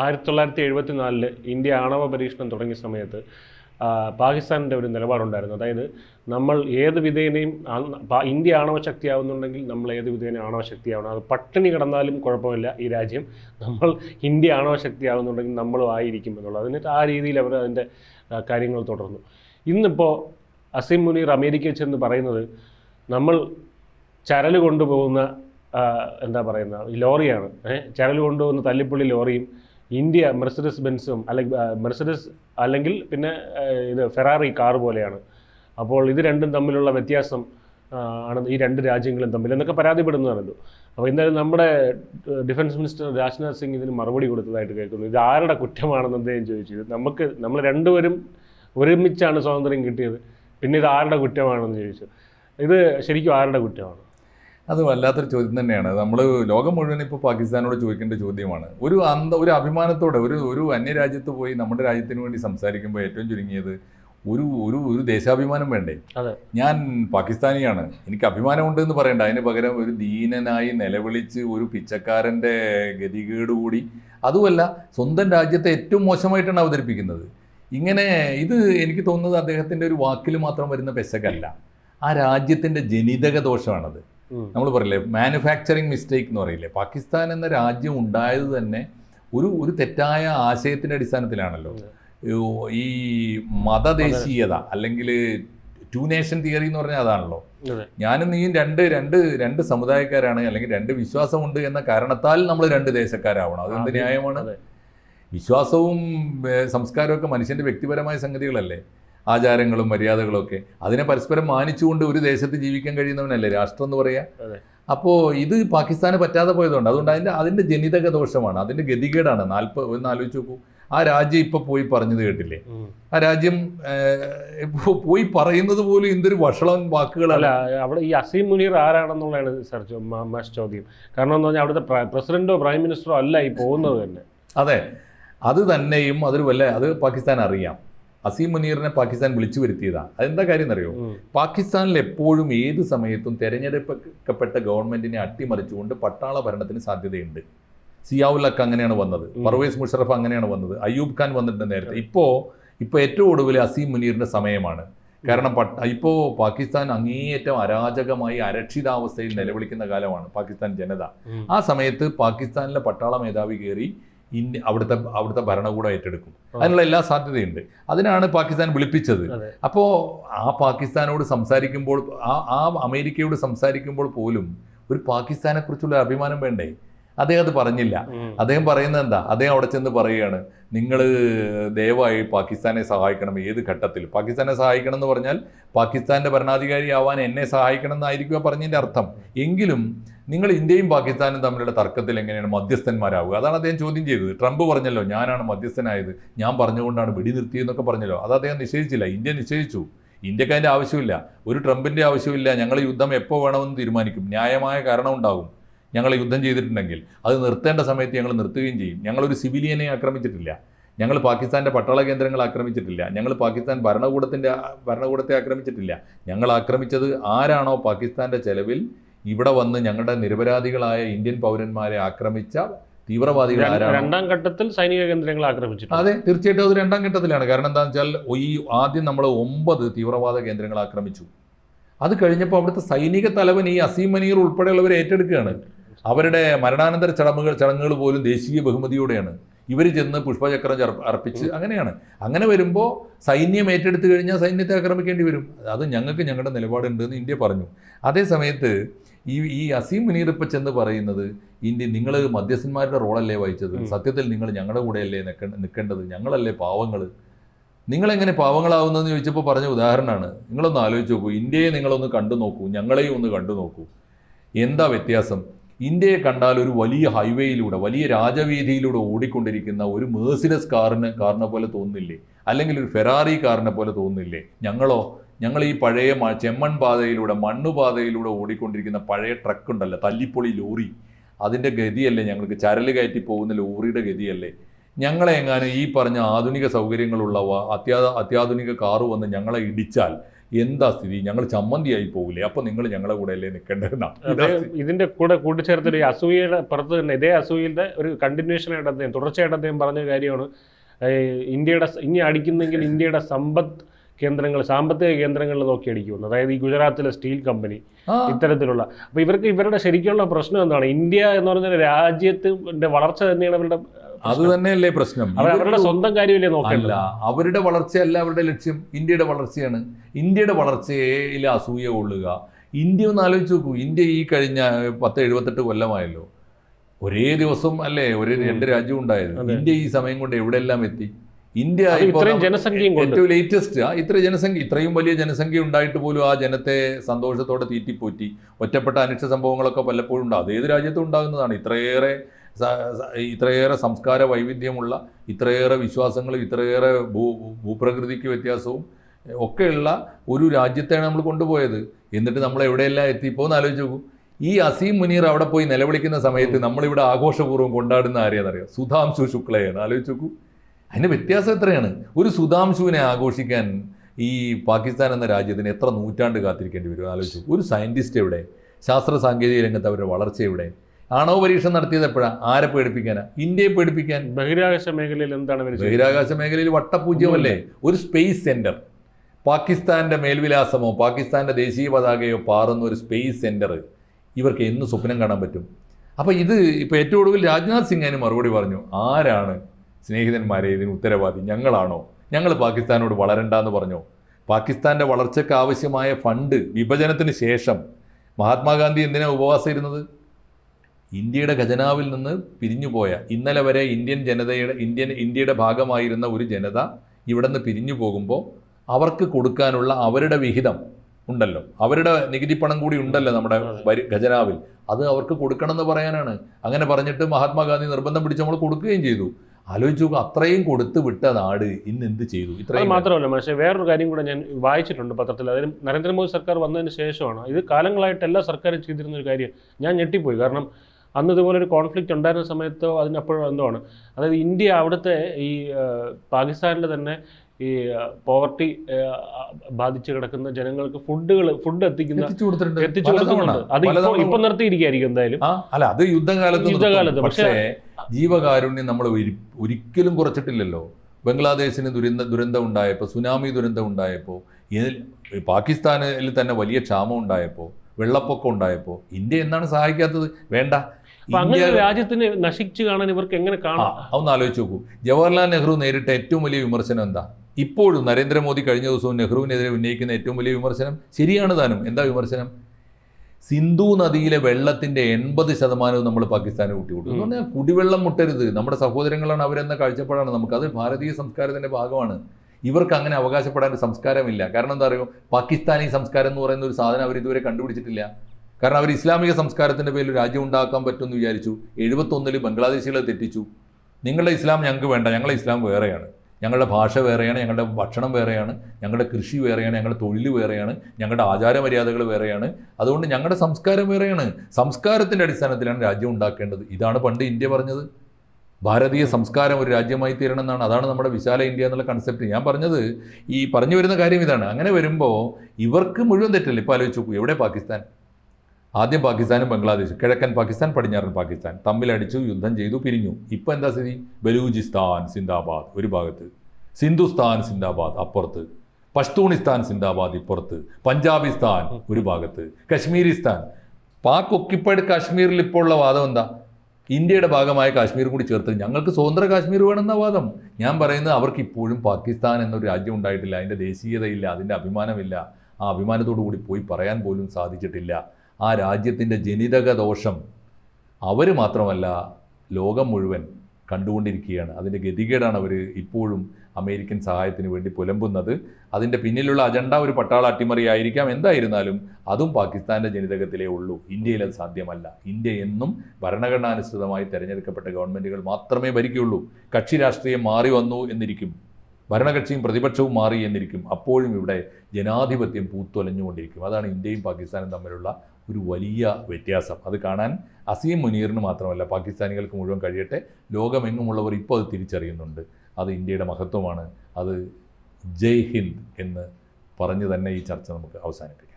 ആയിരത്തി തൊള്ളായിരത്തി എഴുപത്തി നാലിൽ ഇന്ത്യ ആണവ പരീക്ഷണം തുടങ്ങിയ സമയത്ത് പാകിസ്ഥാനിന്റെ ഒരു നിലപാടുണ്ടായിരുന്നു. അതായത് നമ്മൾ ഏത് വിധേനയും ഇന്ത്യ ആണവ ശക്തിയാവുന്നുണ്ടെങ്കിൽ നമ്മൾ ഏത് വിധേന ആണവ ശക്തിയാവണം. അത് പട്ടിണി കിടന്നാലും കുഴപ്പമില്ല ഈ രാജ്യം. നമ്മൾ ഇന്ത്യ ആണവ ശക്തിയാവുന്നുണ്ടെങ്കിൽ നമ്മളും ആയിരിക്കും എന്നുള്ളത്. എന്നിട്ട് ആ രീതിയിൽ അവർ അതിന്റെ കാര്യങ്ങൾ തുടർന്നു. ഇന്നിപ്പോൾ അസീം മുനീർ അമേരിക്കയിൽ ചെന്ന് പറയുന്നത് നമ്മൾ ചരൽ കൊണ്ടുപോകുന്ന എന്താ പറയുന്ന ലോറിയാണ്. ചരൽ കൊണ്ടുപോകുന്ന തല്ലിപ്പുള്ളി ലോറിയും ഇന്ത്യ മെർസഡസ് ബെൻസും അല്ലെങ്കിൽ മെർസഡസ് അല്ലെങ്കിൽ പിന്നെ ഇത് ഫെറാറി കാർ പോലെയാണ്. അപ്പോൾ ഇത് രണ്ടും തമ്മിലുള്ള വ്യത്യാസം ആണ് ഈ രണ്ട് രാജ്യങ്ങളും തമ്മിൽ എന്നൊക്കെ പരാതിപ്പെടുന്നതാണല്ലോ. അപ്പോൾ എന്തായാലും നമ്മുടെ ഡിഫൻസ് മിനിസ്റ്റർ രാജ്നാഥ് സിംഗ് ഇതിന് മറുപടി കൊടുത്തതായിട്ട് കേൾക്കുന്നു. ഇത് ആരുടെ കുറ്റമാണെന്ന് അദ്ദേഹം ചോദിച്ചു നമുക്ക് നമ്മൾ രണ്ടുപേരും ഒരുമിച്ചാണ് സ്വാതന്ത്ര്യം കിട്ടിയത്. പിന്നെ ഇത് ആരുടെ കുറ്റമാണെന്ന് ചോദിച്ചു. ഇത് ശരിക്കും ആരുടെ കുറ്റമാണ്? അത് വല്ലാത്തൊരു ചോദ്യം തന്നെയാണ്. നമ്മൾ ലോകം മുഴുവൻ ഇപ്പോൾ പാകിസ്ഥാനോട് ചോദിക്കേണ്ട ചോദ്യമാണ്. ഒരു അന്ത ഒരു അഭിമാനത്തോടെ ഒരു ഒരു അന്യരാജ്യത്ത് പോയി നമ്മുടെ രാജ്യത്തിന് വേണ്ടി സംസാരിക്കുമ്പോൾ ഏറ്റവും ചുരുങ്ങിയത് ഒരു ഒരു ഒരു ദേശാഭിമാനം വേണ്ടേ. ഞാൻ പാകിസ്ഥാനിയാണ്. എനിക്ക് അഭിമാനമുണ്ട് എന്ന് പറയണ്ട. അതിന് പകരം ഒരു ദീനനായി നിലവിളിച്ച് ഒരു പിച്ചക്കാരന്റെ ഗതികേട് കൂടി അതുമല്ല സ്വന്തം രാജ്യത്തെ ഏറ്റവും മോശമായിട്ടാണ് അവതരിപ്പിക്കുന്നത്. ഇങ്ങനെ ഇത് എനിക്ക് തോന്നുന്നത് അദ്ദേഹത്തിന്റെ ഒരു വാക്കിൽ മാത്രം വരുന്ന പെശകല്ല. ആ രാജ്യത്തിന്റെ ജനിതക ദോഷമാണത്. നമ്മൾ പറയില്ലേ മാനുഫാക്ചറിങ് മിസ്റ്റേക്ക് എന്ന് പറയില്ലേ. പാകിസ്ഥാൻ എന്ന രാജ്യം ഉണ്ടായത് തന്നെ ഒരു ഒരു തെറ്റായ ആശയത്തിന്റെ അടിസ്ഥാനത്തിലാണല്ലോ. ഈ മതദേശീയത അല്ലെങ്കിൽ ടു നേഷൻ തിയറി എന്ന് പറഞ്ഞാൽ അതാണല്ലോ. ഞാനും നീയും രണ്ട് രണ്ട് രണ്ട് സമുദായക്കാരാണ് അല്ലെങ്കിൽ രണ്ട് വിശ്വാസമുണ്ട് എന്ന കാരണത്താൽ നമ്മൾ രണ്ട് ദേശക്കാരാവണം. അതെന്ത് അതെ. ന്യായമാണ്. വിശ്വാസവും സംസ്കാരവും ഒക്കെ മനുഷ്യന്റെ വ്യക്തിപരമായ സംഗതികളല്ലേ. ആചാരങ്ങളും മര്യാദകളും ഒക്കെ. അതിനെ പരസ്പരം മാനിച്ചുകൊണ്ട് ഒരു ദേശത്ത് ജീവിക്കാൻ കഴിയുന്നവനല്ലേ രാഷ്ട്രം എന്ന് പറയാ. അപ്പോൾ ഇത് പാകിസ്ഥാന് പറ്റാതെ പോയതുകൊണ്ട് അതുകൊണ്ട് അതിന്റെ അതിന്റെ ജനിതക ദോഷമാണ് അതിന്റെ ഗതികേടാണ്. നാൽപ്പത് ഒന്ന് ആലോചിച്ച് നോക്കൂ. ആ രാജ്യം ഇപ്പൊ പോയി പറഞ്ഞത് കേട്ടില്ലേ? ആ രാജ്യം ഇപ്പോ പോയി പറയുന്നത് പോലും എന്തൊരു വഷളം വാക്കുകളല്ല അവിടെ ഈ അസീം മുനീർ ആരാണെന്നുള്ളതാണ് സർ ചോദ്യം. കാരണം എന്ന് പറഞ്ഞാൽ അവിടുത്തെ പ്രസിഡന്റോ പ്രൈം മിനിസ്റ്ററോ അല്ല ഈ പോകുന്നത് തന്നെ. അതെ. അത് തന്നെയും അതൊരു വല്ല അത് പാകിസ്ഥാൻ അറിയാം. അസീം മുനീറിനെ പാകിസ്ഥാൻ വിളിച്ചു വരുത്തിയതാ. അതെന്താ കാര്യം എന്നറിയോ? പാകിസ്ഥാനിൽ എപ്പോഴും ഏത് സമയത്തും തെരഞ്ഞെടുക്കപ്പെട്ട ഗവൺമെന്റിനെ അട്ടിമറിച്ചുകൊണ്ട് പട്ടാള ഭരണത്തിന് സാധ്യതയുണ്ട്. സിയാവുൽ ഹക്ക് അങ്ങനെയാണ് വന്നത്. പർവേസ് മുഷറഫ് അങ്ങനെയാണ് വന്നത്. അയ്യൂബ് ഖാൻ വന്നിട്ടുണ്ട് നേരത്തെ. ഇപ്പോൾ ഇപ്പോൾ ഏറ്റവും ഒടുവിൽ അസീം മുനീറിന്റെ സമയമാണ്. കാരണം പട്ട ഇപ്പോൾ പാകിസ്ഥാൻ അങ്ങേയറ്റം അരാജകമായി അരക്ഷിതാവസ്ഥയിൽ നിലവിളിക്കുന്ന കാലമാണ് പാകിസ്ഥാൻ ജനത. ആ സമയത്ത് പാകിസ്ഥാനിലെ പട്ടാള മേധാവി കയറി ഇന്ത്യ അവിടുത്തെ അവിടുത്തെ ഭരണകൂടം ഏറ്റെടുക്കും. അതിനുള്ള എല്ലാ സാധ്യതയുണ്ട്. അതിനാണ് പാകിസ്ഥാൻ വിളിപ്പിച്ചത്. അപ്പോൾ ആ പാകിസ്ഥാനോട് സംസാരിക്കുമ്പോൾ ആ ആ അമേരിക്കയോട് സംസാരിക്കുമ്പോൾ പോലും ഒരു പാകിസ്ഥാനെക്കുറിച്ചുള്ള അഭിമാനം വേണ്ടേ? അദ്ദേഹം അത് പറഞ്ഞില്ല. അദ്ദേഹം പറയുന്നത് എന്താ? അദ്ദേഹം അവിടെ ചെന്ന് പറയുകയാണ് നിങ്ങൾ ദയവായി പാകിസ്ഥാനെ സഹായിക്കണം ഏത് ഘട്ടത്തിൽ പാകിസ്ഥാനെ സഹായിക്കണം എന്ന് പറഞ്ഞാൽ പാകിസ്ഥാന്റെ ഭരണാധികാരി ആവാൻ എന്നെ സഹായിക്കണം എന്നായിരിക്കും ആ പറഞ്ഞതിന്റെ അർത്ഥം. എങ്കിലും നിങ്ങൾ ഇന്ത്യയും പാകിസ്ഥാനും തമ്മിലുള്ള തർക്കത്തിൽ എങ്ങനെയാണ് മധ്യസ്ഥന്മാരാവുക? അതാണ് അദ്ദേഹം ചോദ്യം ചെയ്തത്. ട്രംപ് പറഞ്ഞല്ലോ ഞാനാണ് മധ്യസ്ഥനായത്. ഞാൻ പറഞ്ഞുകൊണ്ടാണ് വെടി നിർത്തിയെന്നൊക്കെ പറഞ്ഞല്ലോ. അത് അദ്ദേഹം നിഷേധിച്ചില്ല. ഇന്ത്യ നിഷേധിച്ചു. ഇന്ത്യയ്ക്ക് അതിന്റെ ആവശ്യമില്ല. ഒരു ട്രംപിന്റെ ആവശ്യമില്ല. ഞങ്ങൾ യുദ്ധം എപ്പോൾ വേണമെന്ന് തീരുമാനിക്കും. ന്യായമായ കാരണം ഉണ്ടാകും. ഞങ്ങൾ യുദ്ധം ചെയ്തിട്ടുണ്ടെങ്കിൽ അത് നിർത്തേണ്ട സമയത്ത് ഞങ്ങൾ നിർത്തുകയും ചെയ്യും. ഞങ്ങളൊരു സിവിലിയനെ ആക്രമിച്ചിട്ടില്ല. ഞങ്ങൾ പാകിസ്ഥാന്റെ പട്ടാള കേന്ദ്രങ്ങൾ ആക്രമിച്ചിട്ടില്ല. ഞങ്ങൾ പാകിസ്ഥാൻ ഭരണകൂടത്തിന്റെ ഭരണകൂടത്തെ ആക്രമിച്ചിട്ടില്ല. ഞങ്ങൾ ആക്രമിച്ചത് ആരാണോ പാകിസ്ഥാന്റെ ചെലവിൽ ഇവിടെ വന്ന് ഞങ്ങളുടെ നിരപരാധികളായ ഇന്ത്യൻ പൗരന്മാരെ ആക്രമിച്ച തീവ്രവാദികൾ ആരാണ്? രണ്ടാം ഘട്ടത്തിൽ സൈനിക കേന്ദ്രങ്ങൾ ആക്രമിച്ചിട്ടുണ്ട്. അതെ തീർച്ചയായിട്ടും അത് രണ്ടാം ഘട്ടത്തിലാണ്. കാരണം എന്താണെന്ന് വെച്ചാൽ ഈ ആദ്യം നമ്മൾ ഒമ്പത് തീവ്രവാദ കേന്ദ്രങ്ങൾ ആക്രമിച്ചു. അത് കഴിഞ്ഞപ്പോൾ അവിടുത്തെ സൈനിക തലവൻ ഈ അസീം മനീർ ഉൾപ്പെടെയുള്ളവർ ഏറ്റെടുക്കുകയാണ്. അവരുടെ മരണാനന്തര ചടങ്ങുകൾ ചടങ്ങുകൾ പോലും ദേശീയ ബഹുമതിയോടെയാണ്. ഇവർ ചെന്ന് പുഷ്പചക്രം അർപ്പിച്ച് അങ്ങനെയാണ്. അങ്ങനെ വരുമ്പോൾ സൈന്യം ഏറ്റെടുത്തു കഴിഞ്ഞാൽ സൈന്യത്തെ ആക്രമിക്കേണ്ടി വരും. അത് ഞങ്ങൾക്ക് ഞങ്ങളുടെ നിലപാടുണ്ട് എന്ന് ഇന്ത്യ പറഞ്ഞു. അതേ സമയത്ത് ഈ ഈ അസീം മുനീർ ഇപ്പം ചെന്ന് പറയുന്നത് ഇന്ത്യ നിങ്ങൾ മധ്യസ്ഥന്മാരുടെ റോളല്ലേ വഹിച്ചത്? സത്യത്തിൽ നിങ്ങൾ ഞങ്ങളുടെ കൂടെയല്ലേ നിൽക്ക- നിൽക്കേണ്ടത് ഞങ്ങളല്ലേ പാവങ്ങൾ നിങ്ങളെങ്ങനെ പാവങ്ങളാവുന്നതെന്ന് ചോദിച്ചപ്പോൾ പറഞ്ഞ ഉദാഹരണമാണ് നിങ്ങളൊന്ന് ആലോചിച്ച് നോക്കൂ. ഇന്ത്യയെ നിങ്ങളൊന്ന് കണ്ടു നോക്കൂ ഞങ്ങളെയും ഒന്ന് കണ്ടു നോക്കൂ എന്താ വ്യത്യാസം? ഇന്ത്യയെ കണ്ടാൽ ഒരു വലിയ ഹൈവേയിലൂടെ വലിയ രാജവീതിയിലൂടെ ഓടിക്കൊണ്ടിരിക്കുന്ന ഒരു മേഴ്സിഡസ് കാറിന് കാറിനെ പോലെ തോന്നുന്നില്ലേ? അല്ലെങ്കിൽ ഒരു ഫെറാറി കാറിനെ പോലെ തോന്നുന്നില്ലേ? ഞങ്ങളോ ഞങ്ങൾ ഈ പഴയ ചെമ്മൺ പാതയിലൂടെ മണ്ണുപാതയിലൂടെ ഓടിക്കൊണ്ടിരിക്കുന്ന പഴയ ട്രക്ക് ഉണ്ടല്ലോ തല്ലിപ്പൊളി ലോറി. അതിന്റെ ഗതിയല്ലേ ഞങ്ങൾക്ക്? ചരൽ കയറ്റി പോകുന്ന ലോറിയുടെ ഗതിയല്ലേ? ഞങ്ങളെ എങ്ങാനും ഈ പറഞ്ഞ ആധുനിക സൗകര്യങ്ങളുള്ള അത്യാ അത്യാധുനിക കാറ് വന്ന് ഞങ്ങളെ ഇടിച്ചാൽ എന്താ സ്ഥിതി? ഞങ്ങൾ ചമ്മന്തിയായി പോകില്ലേ അപ്പൊ നിങ്ങൾ ഞങ്ങളെ കൂടെ അല്ലേ നിൽക്കേണ്ടതെന്നാണ് അദ്ദേഹം ഇതിന്റെ കൂടെ കൂട്ടിച്ചേർത്തൊരു അസൂയയുടെ പുറത്ത് തന്നെ ഇതേ അസൂയയുടെ ഒരു കണ്ടിന്യൂഷൻ ആയിട്ട് അദ്ദേഹം തുടർച്ചയായിട്ട് അദ്ദേഹം പറഞ്ഞ കാര്യമാണ്. ഇന്ത്യയുടെ ഇനി അടിക്കുന്നെങ്കിൽ ഇന്ത്യയുടെ സമ്പദ് കേന്ദ്രങ്ങൾ സാമ്പത്തിക കേന്ദ്രങ്ങളിൽ നോക്കി അടിക്കുന്നു അതായത് ഈ ഗുജറാത്തിലെ സ്റ്റീൽ കമ്പനി ഇത്തരത്തിലുള്ള. അപ്പൊ ഇവർക്ക് ഇവരുടെ ശരിക്കുള്ള പ്രശ്നം എന്താണ്? ഇന്ത്യ എന്ന് പറഞ്ഞ രാജ്യത്തിന്റെ വളർച്ച തന്നെയാണ് അവരുടെ അത് തന്നെയല്ലേ പ്രശ്നം. അവരുടെ സ്വന്തം കാര്യമല്ലേ നോക്കല്ല അവരുടെ വളർച്ചയല്ല അവരുടെ ലക്ഷ്യം. ഇന്ത്യയുടെ വളർച്ചയാണ്. ഇന്ത്യയുടെ വളർച്ചയിൽ അസൂയ കൊള്ളുക. ഇന്ത്യ ഒന്ന് ആലോചിച്ച് നോക്കൂ. ഇന്ത്യ ഈ കഴിഞ്ഞ പത്ത് എഴുപത്തെട്ട് കൊല്ലമായല്ലോ. ഒരേ ദിവസം അല്ലേ ഒരേ രണ്ട് രാജ്യം ഉണ്ടായത്. ഇന്ത്യ ഈ സമയം കൊണ്ട് എവിടെയെല്ലാം എത്തി? ഇന്ത്യ ഏറ്റവും ലേറ്റസ്റ്റ് ആ ഇത്ര ജനസംഖ്യ ഇത്രയും വലിയ ജനസംഖ്യ ഉണ്ടായിട്ട് പോലും ആ ജനത്തെ സന്തോഷത്തോടെ തീറ്റിപ്പോറ്റി. ഒറ്റപ്പെട്ട അനിഷ്ട സംഭവങ്ങളൊക്കെ പലപ്പോഴും ഉണ്ട്. അത് ഏത് രാജ്യത്തും ഉണ്ടാകുന്നതാണ്. ഇത്രയേറെ ഇത്രയേറെ സംസ്കാര വൈവിധ്യമുള്ള ഇത്രയേറെ വിശ്വാസങ്ങളും ഇത്രയേറെ ഭൂ ഭൂപ്രകൃതിക്ക് വ്യത്യാസവും ഒക്കെയുള്ള ഒരു രാജ്യത്തെയാണ് നമ്മൾ കൊണ്ടുപോയത്. എന്നിട്ട് നമ്മൾ എവിടെയെല്ലാം എത്തിയപ്പോൾ എന്ന് ആലോചിച്ച് നോക്കൂ. ഈ അസീം മുനീർ അവിടെ പോയി നിലവിളിക്കുന്ന സമയത്ത് നമ്മളിവിടെ ആഘോഷപൂർവം കൊണ്ടാടുന്ന ആരെയാണെന്നറിയാം സുധാംശു ശുക്ലയാണ് ആലോചിച്ച് നോക്കൂ. അതിന്റെ വ്യത്യാസം എത്രയാണ്? ഒരു സുധാംശുവിനെ ആഘോഷിക്കാൻ ഈ പാകിസ്ഥാൻ എന്ന രാജ്യത്തിന് എത്ര നൂറ്റാണ്ട് കാത്തിരിക്കേണ്ടി വരും ആലോചിച്ചു ഒരു സയന്റിസ്റ്റ് എവിടെ? ശാസ്ത്ര സാങ്കേതിക രംഗത്ത് അവരുടെ വളർച്ച എവിടെ? ആണവ പരീക്ഷണം നടത്തിയത് എപ്പോഴാണ് ആരെ പേടിപ്പിക്കാനാ? ഇന്ത്യയെ പേടിപ്പിക്കാൻ. ബഹിരാകാശ മേഖലയിൽ എന്താണ്? ബഹിരാകാശ മേഖലയിൽ വട്ടപൂജ്യമല്ലേ? ഒരു സ്പേസ് സെന്റർ. പാകിസ്ഥാന്റെ മേൽവിലാസമോ പാകിസ്ഥാന്റെ ദേശീയ പതാകയോ പാറുന്ന ഒരു സ്പേസ് സെന്റർ. ഇവർക്ക് എന്ന് സ്വപ്നം കാണാൻ പറ്റും? അപ്പൊ ഇത് ഇപ്പൊ ഏറ്റവും ഒടുവിൽ രാജ്നാഥ് സിംഗ് അതിന് മറുപടി പറഞ്ഞു. ആരാണ് സ്നേഹിതന്മാരെ ഇതിന് ഉത്തരവാദി? ഞങ്ങളാണോ? ഞങ്ങൾ പാകിസ്ഥാനോട് വളരണ്ടെന്ന് പറഞ്ഞു? പാകിസ്ഥാന്റെ വളർച്ചയ്ക്ക് ആവശ്യമായ ഫണ്ട് വിഭജനത്തിന് ശേഷം മഹാത്മാഗാന്ധി എന്തിനാണ് ഉപവാസം ഇരുന്നത്? ഇന്ത്യയുടെ ഖജനാവിൽ നിന്ന് പിരിഞ്ഞുപോയ ഇന്നലെ വരെ ഇന്ത്യൻ ജനതയുടെ ഇന്ത്യൻ ഇന്ത്യയുടെ ഭാഗമായിരുന്ന ഒരു ജനത ഇവിടെ നിന്ന് പിരിഞ്ഞു പോകുമ്പോൾ അവർക്ക് കൊടുക്കാനുള്ള അവരുടെ വിഹിതം ഉണ്ടല്ലോ. അവരുടെ നികുതി പണം കൂടി ഉണ്ടല്ലോ നമ്മുടെ ഖജനാവിൽ. അത് അവർക്ക് കൊടുക്കണം എന്ന് പറയാനാണ്. അങ്ങനെ പറഞ്ഞിട്ട് മഹാത്മാഗാന്ധി നിർബന്ധം പിടിച്ച് നമ്മൾ കൊടുക്കുകയും ചെയ്തു. ആലോചിച്ചു നോക്കുക അത്രയും കൊടുത്തു വിട്ട നാട് ഇന്ന് എന്ത് ചെയ്തു? ഇത്രയും മാത്രമല്ല പക്ഷേ വേറൊരു കാര്യം കൂടെ ഞാൻ വായിച്ചിട്ടുണ്ട് പത്രത്തിൽ. അതായത് നരേന്ദ്രമോദി സർക്കാർ വന്നതിന് ശേഷമാണ്. ഇത് കാലങ്ങളായിട്ട് എല്ലാ സർക്കാരും ചെയ്തിരുന്ന ഒരു കാര്യം. ഞാൻ ഞെട്ടിപ്പോയി. കാരണം അന്ന് ഇതുപോലെ ഒരു കോൺഫ്ലിക്റ്റ് ഉണ്ടായിരുന്ന സമയത്തോ അതിനപ്പോഴോ എന്തോ ആണ്. അതായത് ഇന്ത്യ അവിടുത്തെ ഈ പാകിസ്ഥാനിൽ പാകിസ്ഥാനിലെ തന്നെ ഈ പോവർട്ടി ബാധിച്ച് കിടക്കുന്ന ജനങ്ങൾക്ക് ഫുഡുകൾ ഫുഡ് എത്തിക്കുന്ന എത്തിച്ചു കൊടുക്കുന്നുണ്ട്. അത് ഇപ്പൊ നിർത്തിയിരിക്കും എന്തായാലും. അല്ല അത് യുദ്ധകാലത്ത് യുദ്ധകാലത്ത്, പക്ഷേ- പക്ഷേ ജീവകാരുണ്യം നമ്മൾ ഒരിക്കലും കുറച്ചിട്ടില്ലല്ലോ. ബംഗ്ലാദേശിന് ദുരന്ത ദുരന്തം ഉണ്ടായപ്പോൾ സുനാമി ദുരന്തം ഉണ്ടായപ്പോൾ പാകിസ്ഥാനിൽ തന്നെ വലിയ ക്ഷാമം ഉണ്ടായപ്പോൾ വെള്ളപ്പൊക്കം ഉണ്ടായപ്പോൾ ഇന്ത്യ എന്താണ് സഹായിക്കാത്തത്? വേണ്ട. അപ്പൊ അങ്ങനെ രാജ്യത്തിന് നശിച്ചു കാണാൻ ഇവർക്ക് എങ്ങനെ കാണാം? ഒന്ന് ആലോചിച്ച് നോക്കൂ. ജവഹർലാൽ നെഹ്റു നേരിട്ട ഏറ്റവും വലിയ വിമർശനം എന്താ? ഇപ്പോഴും നരേന്ദ്രമോദി കഴിഞ്ഞ ദിവസവും നെഹ്റുവിനെതിരെ ഉന്നയിക്കുന്ന ഏറ്റവും വലിയ വിമർശനം ശരിയാണ് താനും. എന്താ വിമർശനം? സിന്ധു നദിയിലെ വെള്ളത്തിന്റെ എൺപത് ശതമാനവും നമ്മൾ പാകിസ്ഥാന് വിട്ടുകൊടുക്കും എന്ന് പറഞ്ഞാൽ കുടിവെള്ളം മുട്ടരുത്. നമ്മുടെ സഹോദരങ്ങളാണ് അവരെന്ന കാഴ്ചപ്പാടാണ് നമുക്ക്. അത് ഭാരതീയ സംസ്കാരത്തിന്റെ ഭാഗമാണ്. ഇവർക്ക് അങ്ങനെ അവകാശപ്പെടാൻ സംസ്കാരമില്ല. കാരണം എന്താ പറയുക പാകിസ്ഥാനി സംസ്കാരം എന്ന് പറയുന്ന ഒരു സാധനം അവർ ഇതുവരെ കണ്ടുപിടിച്ചിട്ടില്ല. കാരണം അവർ ഇസ്ലാമിക സംസ്കാരത്തിന്റെ പേരിൽ രാജ്യം ഉണ്ടാക്കാൻ പറ്റുമെന്ന് വിചാരിച്ചു. എഴുപത്തൊന്നിൽ ബംഗ്ലാദേശികളെ തെറ്റിച്ചു. നിങ്ങളുടെ ഇസ്ലാം ഞങ്ങൾക്ക് വേണ്ട. ഞങ്ങളുടെ ഇസ്ലാം വേറെയാണ്. ഞങ്ങളുടെ ഭാഷ വേറെയാണ്. ഞങ്ങളുടെ ഭക്ഷണം വേറെയാണ്. ഞങ്ങളുടെ കൃഷി വേറെയാണ്. ഞങ്ങളുടെ തൊഴിൽ വേറെയാണ്. ഞങ്ങളുടെ ആചാരമര്യാദകൾ വേറെയാണ്. അതുകൊണ്ട് ഞങ്ങളുടെ സംസ്കാരം വേറെയാണ്. സംസ്കാരത്തിന്റെ അടിസ്ഥാനത്തിലാണ് രാജ്യം ഉണ്ടാക്കേണ്ടത്. ഇതാണ് പണ്ട് ഇന്ത്യ പറഞ്ഞത്. ഭാരതീയ സംസ്കാരം ഒരു രാജ്യമായി തീരണം എന്നാണ് അതാണ് നമ്മുടെ വിശാല ഇന്ത്യ എന്നുള്ള കൺസെപ്റ്റ് ഞാൻ പറഞ്ഞത് ഈ പറഞ്ഞു വരുന്ന കാര്യം ഇതാണ്. അങ്ങനെ വരുമ്പോൾ ഇവർക്ക് മുഴുവൻ തെറ്റല്ലേ? ഇപ്പോൾ ആലോചിച്ച് നോക്കൂ. എവിടെ പാകിസ്ഥാൻ? ആദ്യം പാകിസ്ഥാനും ബംഗ്ലാദേശും കിഴക്കൻ പാകിസ്ഥാൻ പടിഞ്ഞാറൻ പാകിസ്ഥാൻ തമ്മിലടിച്ചു യുദ്ധം ചെയ്തു പിരിഞ്ഞു. ഇപ്പം എന്താ സ്ഥിതി? ബലൂചിസ്ഥാൻ സിന്ദാബാദ് ഒരു ഭാഗത്ത്. സിന്ധുസ്ഥാൻ സിന്ദാബാദ് അപ്പുറത്ത്. പഷ്തൂണിസ്ഥാൻ സിന്ദാബാദ് ഇപ്പുറത്ത്. പഞ്ചാബിസ്ഥാൻ ഒരു ഭാഗത്ത്. കശ്മീരിസ്ഥാൻ. പാക് ഒക്കിപ്പടി കാശ്മീരിൽ ഇപ്പോൾ ഉള്ള വാദം എന്താ? ഇന്ത്യയുടെ ഭാഗമായ കാശ്മീർ കൂടി ചേർത്ത് ഞങ്ങൾക്ക് സ്വതന്ത്ര കാശ്മീർ വേണമെന്ന വാദം. ഞാൻ പറയുന്നത് അവർക്ക് ഇപ്പോഴും പാകിസ്ഥാൻ എന്നൊരു രാജ്യം ഉണ്ടായിട്ടില്ല. അതിന്റെ ദേശീയതയില്ല അതിന്റെ അഭിമാനമില്ല. ആ അഭിമാനത്തോടു കൂടി പോയി പറയാൻ പോലും സാധിച്ചിട്ടില്ല. ആ രാജ്യത്തിന്റെ ജനിതക ദോഷം അവർ മാത്രമല്ല ലോകം മുഴുവൻ കണ്ടുകൊണ്ടിരിക്കുകയാണ്. അതിന്റെ ഗതികേടാണ് അവർ ഇപ്പോഴും അമേരിക്കൻ സഹായത്തിന് വേണ്ടി പുലമ്പുന്നത്. അതിന്റെ പിന്നിലുള്ള അജണ്ട ഒരു പട്ടാള അട്ടിമറി ആയിരിക്കാം എന്തായിരുന്നാലും അതും പാകിസ്ഥാന്റെ ജനിതകത്തിലേ ഉള്ളൂ. ഇന്ത്യയിൽ അത് സാധ്യമല്ല. ഇന്ത്യ എന്നും ഭരണഘടനാനുസൃതമായി തിരഞ്ഞെടുക്കപ്പെട്ട ഗവൺമെന്റുകൾ മാത്രമേ ഭരിക്കുകയുള്ളൂ. കക്ഷി രാഷ്ട്രീയം മാറി വന്നു എന്നിരിക്കും. ഭരണകക്ഷിയും പ്രതിപക്ഷവും മാറി എന്നിരിക്കും. അപ്പോഴും ഇവിടെ ജനാധിപത്യം പൂത്തൊലഞ്ഞുകൊണ്ടിരിക്കും. അതാണ് ഇന്ത്യയും പാകിസ്ഥാനും തമ്മിലുള്ള ഒരു വലിയ വ്യത്യാസം. അത് കാണാൻ അസീം മുനീറിന് മാത്രമല്ല പാകിസ്ഥാനികൾക്ക് മുഴുവൻ കഴിയട്ടെ. ലോകമെങ്ങുമുള്ളവർ ഇപ്പോൾ അത് തിരിച്ചറിയുന്നുണ്ട്. അത് ഇന്ത്യയുടെ മഹത്വമാണ്. അത് ജയ് ഹിന്ദ് എന്ന് പറഞ്ഞു തന്നെ ഈ ചർച്ച നമുക്ക് അവസാനിപ്പിക്കാം.